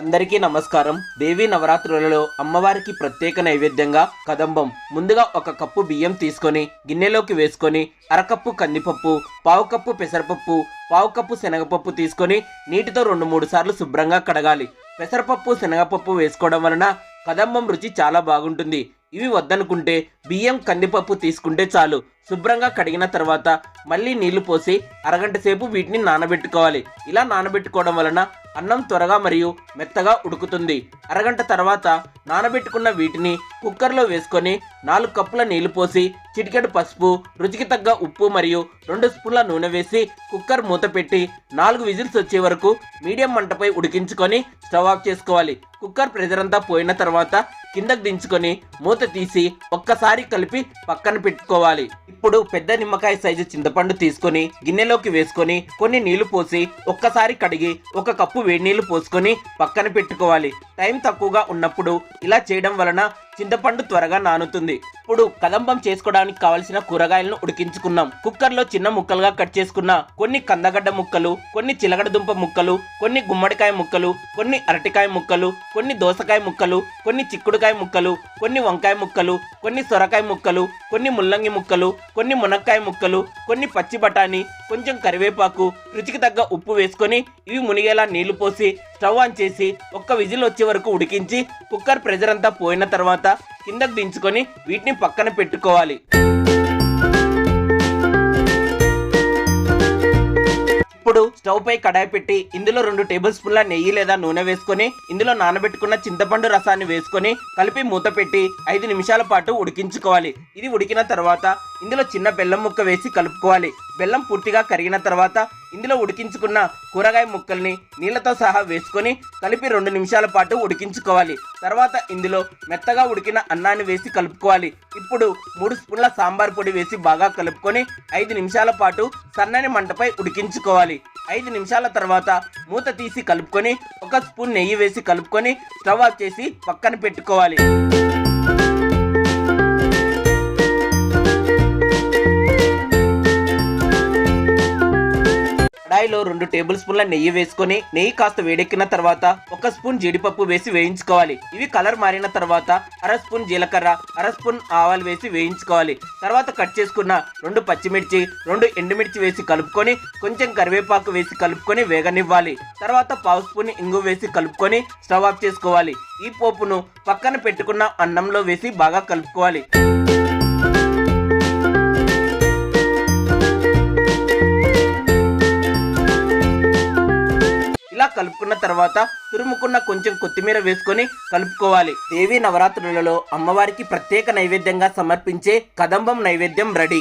అందరికీ నమస్కారం. దేవీ నవరాత్రులలో అమ్మవారికి ప్రత్యేక నైవేద్యంగా కదంబం. ముందుగా ఒక కప్పు బియ్యం తీసుకొని గిన్నెలోకి వేసుకొని అరకప్పు కందిపప్పు పావు కప్పు పెసరపప్పు పావు కప్పు శనగపప్పు తీసుకొని నీటితో రెండు మూడు సార్లు శుభ్రంగా కడగాలి. పెసరపప్పు శనగపప్పు వేసుకోవడం వలన కదంబం రుచి చాలా బాగుంటుంది. ఇవి వద్దనుకుంటే బియ్యం కందిపప్పు తీసుకుంటే చాలు. శుభ్రంగా కడిగిన తర్వాత మళ్ళీ నీళ్ళు పోసి అరగంట సేపు వీటిని నానబెట్టుకోవాలి. ఇలా నానబెట్టుకోవడం వలన అన్నం త్వరగా మరియు మెత్తగా ఉడుకుతుంది. అరగంట తర్వాత నానబెట్టుకున్న వీటిని కుక్కర్లో వేసుకొని నాలుగు కప్పుల నీళ్ళు పోసి చిటికెడు పసుపు రుచికి తగ్గ ఉప్పు మరియు రెండు స్పూన్ల నూనె వేసి కుక్కర్ మూత పెట్టి నాలుగు విజిల్స్ వచ్చే వరకు మీడియం మంటపై ఉడికించుకొని స్టవ్ ఆఫ్ చేసుకోవాలి. కుక్కర్ ప్రెజర్ అంతా పోయిన తర్వాత కిందకు దించుకొని మూత తీసి ఒక్కసారి కలిపి పక్కన పెట్టుకోవాలి. ఇప్పుడు పెద్ద నిమ్మకాయ సైజు చింతపండు తీసుకొని గిన్నెలోకి వేసుకొని కొన్ని నీళ్ళు పోసి ఒక్కసారి కడిగి ఒక కప్పు వేడి నీళ్ళు పోసుకొని పక్కన పెట్టుకోవాలి. టైం తక్కువగా ఉన్నప్పుడు ఇలా చేయడం వలన చింతపండు త్వరగా నానుతుంది. ఇప్పుడు కదంబం చేసుకోవడానికి కావలసిన కూరగాయలను ఉడికించుకున్నాం కుక్కర్లో చిన్న ముక్కలుగా కట్ చేసుకున్న కొన్ని కందగడ్డ ముక్కలు కొన్ని చిలగడ దుంప ముక్కలు కొన్ని గుమ్మడికాయ ముక్కలు కొన్ని అరటికాయ ముక్కలు కొన్ని దోసకాయ ముక్కలు కొన్ని చిక్కుడుకాయ ముక్కలు కొన్ని వంకాయ ముక్కలు కొన్ని సొరకాయ ముక్కలు కొన్ని ముల్లంగి ముక్కలు కొన్ని మునక్కాయ ముక్కలు కొన్ని పచ్చి బఠానీ కొంచెం కరివేపాకు రుచికి తగ్గ ఉప్పు వేసుకొని ఇవి మునిగేలా నీళ్ళు పోసి స్టవ్ ఆన్ చేసి ఒక్క విజిల్ వచ్చే వరకు ఉడికించి కుక్కర్ ప్రెజర్ అంతా పోయిన తర్వాత కిందకు దించుకొని వీటిని పక్కన పెట్టుకోవాలి. ఇప్పుడు స్టవ్ పై కడాయి పెట్టి ఇందులో రెండు టేబుల్ స్పూన్ల నెయ్యి లేదా నూనె వేసుకొని ఇందులో నానబెట్టుకున్న చింతపండు రసాన్ని వేసుకొని కలిపి మూత పెట్టి ఐదు నిమిషాల పాటు ఉడికించుకోవాలి. ఇది ఉడికిన తర్వాత ఇందులో చిన్న బెల్లం ముక్క వేసి కలుపుకోవాలి. బెల్లం పూర్తిగా కరిగిన తర్వాత ఇందులో ఉడికించుకున్న కూరగాయ ముక్కల్ని నీళ్ళతో సహా వేసుకొని కలిపి రెండు నిమిషాల పాటు ఉడికించుకోవాలి. తర్వాత ఇందులో మెత్తగా ఉడికిన అన్నాన్ని వేసి కలుపుకోవాలి. ఇప్పుడు మూడు స్పూన్ల సాంబార్ పొడి వేసి బాగా కలుపుకొని ఐదు నిమిషాల పాటు సన్నని మంటపై ఉడికించుకోవాలి. ఐదు నిమిషాల తర్వాత మూత తీసి కలుపుకొని ఒక స్పూన్ నెయ్యి వేసి కలుపుకొని స్టవ్ ఆఫ్ చేసి పక్కన పెట్టుకోవాలి. కడాయిలో రెండు టేబుల్ స్పూన్ల నెయ్యి వేసుకొని నెయ్యి కాస్త వేడెక్కిన తర్వాత ఒక స్పూన్ జీడిపప్పు వేసి వేయించుకోవాలి. ఇవి కలర్ మారిన తర్వాత అర స్పూన్ జీలకర్ర అర స్పూన్ ఆవాలు వేసి వేయించుకోవాలి. తర్వాత కట్ చేసుకున్న రెండు పచ్చిమిర్చి రెండు ఎండుమిర్చి వేసి కలుపుకొని కొంచెం కరివేపాకు వేసి కలుపుకొని వేగనివ్వాలి. తర్వాత పావు స్పూన్ ఇంగు వేసి కలుపుకొని స్టవ్ ఆఫ్ చేసుకోవాలి. ఈ పోపును పక్కన పెట్టుకున్న అన్నంలో వేసి బాగా కలుపుకోవాలి. కలుపుకున్న తర్వాత తురుముకున్న కొంచెం కొత్తిమీర వేసుకొని కలుపుకోవాలి. దేవి నవరాత్రులలో అమ్మవారికి ప్రత్యేక నైవేద్యంగా సమర్పించే కదంబం నైవేద్యం రెడీ.